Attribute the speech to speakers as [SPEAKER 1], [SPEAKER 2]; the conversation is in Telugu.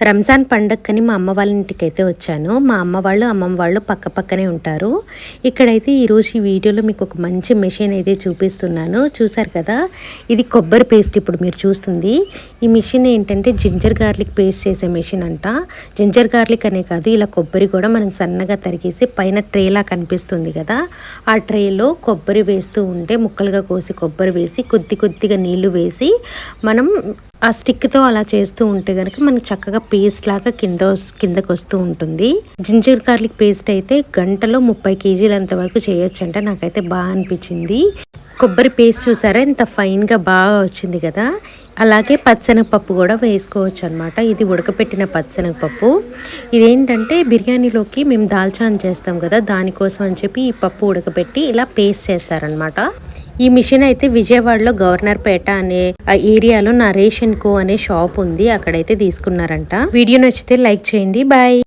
[SPEAKER 1] రంజాన్ పండగకని మా అమ్మ వాళ్ళ ఇంటికి అయితే వచ్చాను. మా అమ్మ వాళ్ళు అమ్మమ్మ వాళ్ళు పక్క పక్కనే ఉంటారు. ఇక్కడైతే ఈరోజు ఈ వీడియోలో మీకు ఒక మంచి మెషిన్ అయితే చూపిస్తున్నాను. చూసారు కదా? ఇది కొబ్బరి పేస్ట్ ఇప్పుడు మీరు చూస్తుంది. ఈ మిషన్ ఏంటంటే జింజర్ గార్లిక్ పేస్ట్ చేసే మెషిన్ అంట. జింజర్ గార్లిక్ అనే కాదు ఇలా కొబ్బరి కూడా మనం సన్నగా తరిగేసి పైన ట్రేలా కనిపిస్తుంది కదా? ఆ ట్రేలో కొబ్బరి వేస్తూ ఉంటే ముక్కలుగా కోసి కొబ్బరి వేసి కొద్ది కొద్దిగా నీళ్ళు వేసి మనం ఆ స్టిక్తో అలా చేస్తూ ఉంటే కనుక మనకి చక్కగా పేస్ట్ లాగా కింద కిందకు వస్తూ ఉంటుంది. జింజర్ గార్లిక్ పేస్ట్ అయితే గంటలో ముప్పై కేజీలంత వరకు చేయొచ్చు అంటే నాకైతే బాగా అనిపించింది. కొబ్బరి పేస్ట్ చూసారా? ఇంత ఫైన్గా బాగా వచ్చింది కదా? అలాగే పచ్చనగపప్పు కూడా వేసుకోవచ్చు అనమాట ఇది ఉడకపెట్టిన పచ్చనగపప్పు. ఇదేంటంటే బిర్యానీలోకి మేము దాల్చాన్ చేస్తాం కదా దానికోసం అని చెప్పి ఈ పప్పు ఉడకపెట్టి ఇలా పేస్ట్ చేస్తారనమాట ఈ మిషన్ అయితే విజయవాడలో గవర్నర్పేట అనే ఆ ఏరియాలో నరేషన్ కో అనే షాప్ ఉంది. అక్కడైతే తీసుకున్నారంట. వీడియో నచ్చితే లైక్ చేయండి. బాయ్.